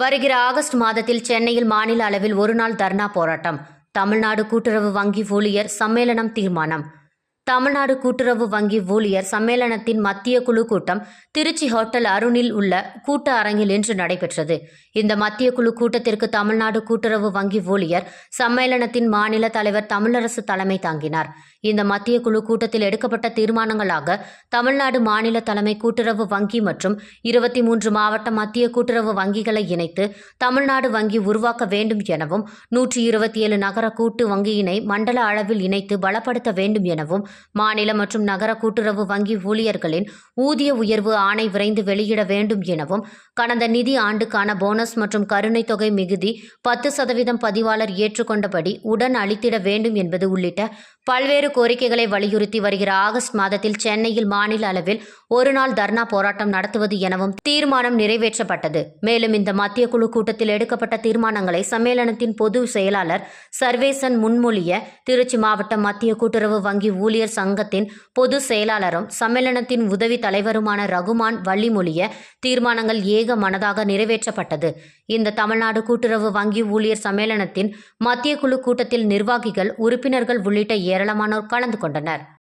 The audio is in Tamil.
வருகிற ஆகஸ்ட் மாதத்தில் சென்னையில் மாநில அளவில் ஒருநாள் தர்ணா போராட்டம். தமிழ்நாடு கூட்டுறவு வங்கி ஊழியர் சம்மேளனம் தீர்மானம். தமிழ்நாடு கூட்டுறவு வங்கி ஊழியர் சம்மேளனத்தின் மத்திய குழு கூட்டம் திருச்சி ஹோட்டல் அருணில் உள்ள கூட்ட அரங்கில் இன்று நடைபெற்றது. இந்த மத்திய குழு கூட்டத்திற்கு தமிழ்நாடு கூட்டுறவு வங்கி ஊழியர் சம்மேளனத்தின் மாநில தலைவர் தமிழரசு தலைமை தாங்கினார். இந்த மத்திய குழு கூட்டத்தில் எடுக்கப்பட்ட தீர்மானங்களாக தமிழ்நாடு மாநில தலைமை கூட்டுறவு வங்கி மற்றும் இருபத்தி மூன்று மாவட்ட மத்திய கூட்டுறவு வங்கிகளை இணைத்து தமிழ்நாடு வங்கி உருவாக்க வேண்டும் எனவும் நூற்றி இருபத்தி ஏழு நகர கூட்டு வங்கியினை மண்டல அளவில் இணைத்து பலப்படுத்த வேண்டும் எனவும் மாநில மற்றும் நகர கூட்டுறவு வங்கி ஊழியர்களின் ஊதிய உயர்வு ஆணை விரைந்து வெளியிட வேண்டும் எனவும் கடந்த நிதி ஆண்டுக்கான போனஸ் மற்றும் கருணை தொகை மிகுதி பத்து சதவீதம் பதிவாளர் ஏற்றுக்கொண்டபடி உடன் அளித்திட வேண்டும் என்பது உள்ளிட்ட பல்வேறு கோரிக்கைகளை வலியுறுத்தி வருகிற ஆகஸ்ட் மாதத்தில் சென்னையில் மாநில அளவில் ஒருநாள் தர்ணா போராட்டம் நடத்துவது எனவும் தீர்மானம் நிறைவேற்றப்பட்டது. மேலும் இந்த மத்திய குழு கூட்டத்தில் எடுக்கப்பட்ட தீர்மானங்களை சம்மேளனத்தின் பொது செயலாளர் சர்வேசன் முன்மொழிய திருச்சி மாவட்ட மத்திய கூட்டுறவு வங்கி ஊழியர் சங்கத்தின் பொது செயலாளரும் சம்மேளனத்தின் உதவி தலைவருமான ரகுமான் வள்ளிமொழிய தீர்மானங்கள் ஏக மனதாக நிறைவேற்றப்பட்டது. இந்த தமிழ்நாடு கூட்டுறவு வங்கி ஊழியர் சம்மேளனத்தின் மத்திய குழு கூட்டத்தில் நிர்வாகிகள் உறுப்பினர்கள் உள்ளிட்ட ஏராளமானோர் கலந்து கொண்டனர்.